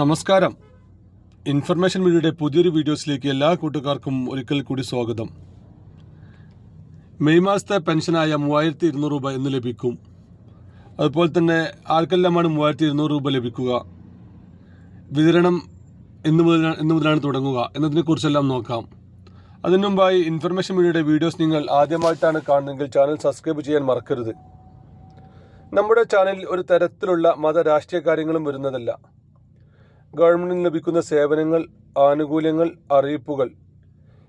നമസ്കാരം. ഇൻഫർമേഷൻ മീഡിയയുടെ പുതിയൊരു വീഡിയോസിലേക്ക് എല്ലാ കൂട്ടുകാർക്കും ഒരിക്കൽ കൂടി സ്വാഗതം. മെയ് മാസത്തെ പെൻഷനായ മൂവായിരത്തി ഇരുന്നൂറ് രൂപ എന്ന് ലഭിക്കും. അതുപോലെ തന്നെ ആർക്കെല്ലാമാണ് മൂവായിരത്തി ഇരുന്നൂറ് രൂപ ലഭിക്കുക. വിതരണം എന്ന് മുതൽ എന്ന് മുതലാണ് തുടങ്ങുക. എന്നതിനെക്കുറിച്ചെല്ലാം നോക്കാം. അതിനു മുമ്പായി ഇൻഫർമേഷൻ മീഡിയയുടെ വീഡിയോസ് നിങ്ങൾ ആദ്യമായിട്ടാണ് കാണുന്നതെങ്കിൽ ചാനൽ സബ്സ്ക്രൈബ് ചെയ്യാൻ മറക്കരുത്. നമ്മുടെ ചാനലിൽ ഒരു തരത്തിലുള്ള മത രാഷ്ട്രീയ കാര്യങ്ങളും വരുന്നതല്ല. ഗവൺമെന്റിന് ലഭിക്കുന്ന സേവനങ്ങൾ ആനുകൂല്യങ്ങൾ അറിയിപ്പുകൾ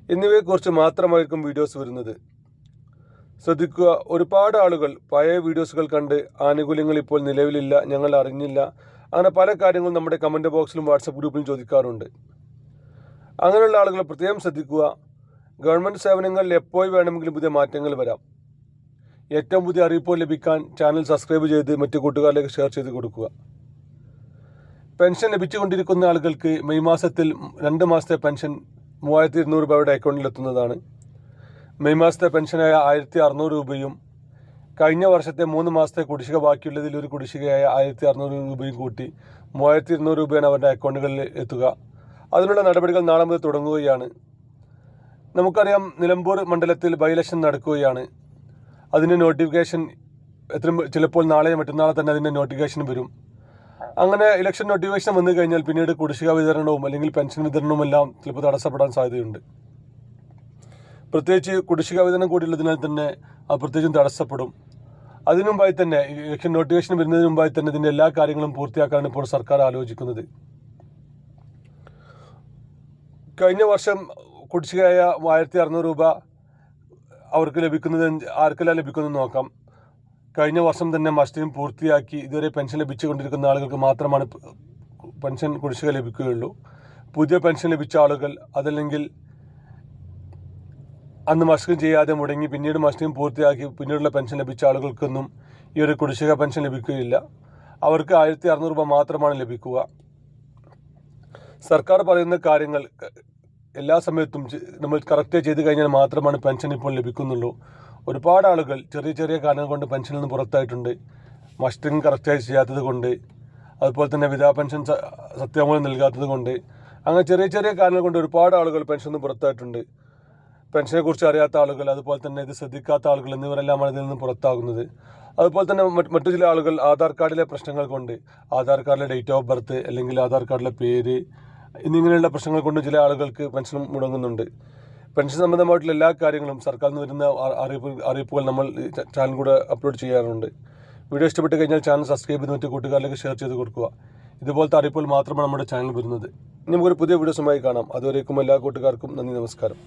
എന്നിവയെക്കുറിച്ച് മാത്രമായിരിക്കും വീഡിയോസ് വരുന്നത്. ശ്രദ്ധിക്കുക ഒരുപാട് ആളുകൾ പഴയ വീഡിയോസുകൾ കണ്ട് ആനുകൂല്യങ്ങൾ ഇപ്പോൾ നിലവിലില്ല ഞങ്ങൾ അറിഞ്ഞില്ല അങ്ങനെ പല കാര്യങ്ങളും നമ്മുടെ കമന്റ് ബോക്സിലും വാട്സപ്പ് ഗ്രൂപ്പിലും ചോദിക്കാറുണ്ട്. അങ്ങനെയുള്ള ആളുകൾ പ്രത്യേകം ശ്രദ്ധിക്കുക ഗവൺമെന്റ് സേവനങ്ങളിൽ എപ്പോൾ വേണമെങ്കിലും പുതിയ മാറ്റങ്ങൾ വരാം. ഏറ്റവും പുതിയ അറിയിപ്പുകൾ ലഭിക്കാൻ ചാനൽ സബ്സ്ക്രൈബ് ചെയ്ത് മറ്റു കൂട്ടുകാരിലേക്ക് ഷെയർ ചെയ്ത് കൊടുക്കുക. പെൻഷൻ ലഭിച്ചുകൊണ്ടിരിക്കുന്ന ആളുകൾക്ക് മെയ് മാസത്തിൽ രണ്ട് മാസത്തെ പെൻഷൻ മൂവായിരത്തി ഇരുന്നൂറ് രൂപയുടെ അക്കൗണ്ടിൽ എത്തുന്നതാണ് മെയ് മാസത്തെ പെൻഷനായ ആയിരത്തി അറുന്നൂറ് രൂപയും കഴിഞ്ഞ വർഷത്തെ മൂന്ന് മാസത്തെ കുടിശ്ശിക ബാക്കിയുള്ളതിൽ ഒരു കുടിശ്ശികയായ ആയിരത്തി അറുന്നൂറ് രൂപയും കൂട്ടി മൂവായിരത്തി ഇരുന്നൂറ് രൂപയാണ് അവരുടെ അക്കൗണ്ടുകളിൽ എത്തുക. അതിനുള്ള നടപടികൾ നാളെ മുതൽ തുടങ്ങുകയാണ്. നമുക്കറിയാം നിലമ്പൂർ മണ്ഡലത്തിൽ ബൈ ഇലക്ഷൻ നടക്കുകയാണ്. അതിന്റെ നോട്ടിഫിക്കേഷൻ എത്ര ചിലപ്പോൾ നാളെ മറ്റന്നാളെ തന്നെ അതിന്റെ നോട്ടിഫിക്കേഷൻ വരും. അങ്ങനെ ഇലക്ഷൻ നോട്ടിഫിക്കേഷൻ വന്നു കഴിഞ്ഞാൽ പിന്നീട് കുടിശ്ശിക വിതരണവും അല്ലെങ്കിൽ പെൻഷൻ വിതരണവും എല്ലാം ചിലപ്പോൾ തടസ്സപ്പെടാൻ സാധ്യതയുണ്ട്. പ്രത്യേകിച്ച് കുടിശ്ശിക വിതരണം കൂടിയുള്ളതിനാൽ തന്നെ അത് പ്രത്യേകിച്ചും തടസ്സപ്പെടും. അതിനു മുമ്പായി തന്നെ ഇലക്ഷൻ നോട്ടിഫിക്കേഷൻ വരുന്നതിന് മുമ്പായി തന്നെ ഇതിന്റെ എല്ലാ കാര്യങ്ങളും പൂർത്തിയാക്കാനാണ് ഇപ്പോൾ സർക്കാർ ആലോചിക്കുന്നത്. കഴിഞ്ഞ വർഷം കുടിശ്ശികയായ ആയിരത്തി അറുന്നൂറ് രൂപ അവർക്ക് ലഭിക്കുന്നത് ആർക്കെല്ലാം ലഭിക്കുന്നതെന്ന് നോക്കാം. കഴിഞ്ഞ വർഷം തന്നെ മസ്റ്റിനും പൂർത്തിയാക്കി ഇതുവരെ പെൻഷൻ ലഭിച്ചുകൊണ്ടിരിക്കുന്ന ആളുകൾക്ക് മാത്രമാണ് പെൻഷൻ കുടിശ്ശിക ലഭിക്കുകയുള്ളൂ. പുതിയ പെൻഷൻ ലഭിച്ച ആളുകൾ അതല്ലെങ്കിൽ അന്ന് മസ്റ്റിനും ചെയ്യാതെ മുടങ്ങി പിന്നീട് മസ്റ്റിനും പൂർത്തിയാക്കി പിന്നീടുള്ള പെൻഷൻ ലഭിച്ച ആളുകൾക്കൊന്നും ഈ ഒരു കുടിശ്ശിക പെൻഷൻ ലഭിക്കുകയില്ല. അവർക്ക് ആയിരത്തി അറുന്നൂറ് രൂപ മാത്രമാണ് ലഭിക്കുക. സർക്കാർ പറയുന്ന കാര്യങ്ങൾ എല്ലാ സമയത്തും നമ്മൾ കറക്റ്റ് ചെയ്ത് കഴിഞ്ഞാൽ മാത്രമാണ് പെൻഷൻ ഇപ്പോൾ ലഭിക്കുന്നുള്ളൂ. ഒരുപാട് ആളുകൾ ചെറിയ ചെറിയ കാരണങ്ങൾ കൊണ്ട് പെൻഷനിൽ നിന്ന് പുറത്തായിട്ടുണ്ട്. മസ്റ്റിംഗ് കറക്റ്റായി ചെയ്യാത്തത് കൊണ്ട് അതുപോലെ തന്നെ വിധവാ പെൻഷൻ സ- സത്യവാങ്മൂലം നൽകാത്തത് കൊണ്ട് അങ്ങനെ ചെറിയ ചെറിയ കാരണങ്ങൾ കൊണ്ട് ഒരുപാട് ആളുകൾ പെൻഷനിൽ നിന്ന് പുറത്തായിട്ടുണ്ട്. പെൻഷനെ കുറിച്ച് അറിയാത്ത ആളുകൾ അതുപോലെ തന്നെ ഇത് ശ്രദ്ധിക്കാത്ത ആളുകൾ എന്നിവരെല്ലാമാണ് ഇതിൽ നിന്ന് പുറത്താകുന്നത്. അതുപോലെ തന്നെ മറ്റു ചില ആളുകൾ ആധാർ കാർഡിലെ പ്രശ്നങ്ങൾ കൊണ്ട് ആധാർ കാർഡിലെ ഡേറ്റ് ഓഫ് ബർത്ത് അല്ലെങ്കിൽ ആധാർ കാർഡിലെ പേര് എന്നിങ്ങനെയുള്ള പ്രശ്നങ്ങൾ കൊണ്ട് ചില ആളുകൾക്ക് പെൻഷൻ മുടങ്ങുന്നുണ്ട്. പെൻഷൻ സംബന്ധമായിട്ടുള്ള എല്ലാ കാര്യങ്ങളും സർക്കാരിൽ നിന്ന് വരുന്ന അറിയിപ്പ് അറിയിപ്പുകൾ നമ്മൾ ചാനൽ കൂടെ അപ്ലോഡ് ചെയ്യാറുണ്ട്. വീഡിയോ ഇഷ്ടപ്പെട്ട് കഴിഞ്ഞാൽ ചാനൽ സബ്സ്ക്രൈബ് ചെയ്ത് മറ്റു കൂട്ടുകാരിലേക്ക് ഷെയർ ചെയ്ത് കൊടുക്കുക. ഇതുപോലത്തെ അറിയിപ്പുകൾ മാത്രമാണ് നമ്മുടെ ചാനൽ വരുന്നത്. ഇനി നമുക്കൊരു പുതിയ വീഡിയോസുമായി കാണാം. അതുവരേക്കും എല്ലാ കൂട്ടുകാർക്കും നന്ദി നമസ്കാരം.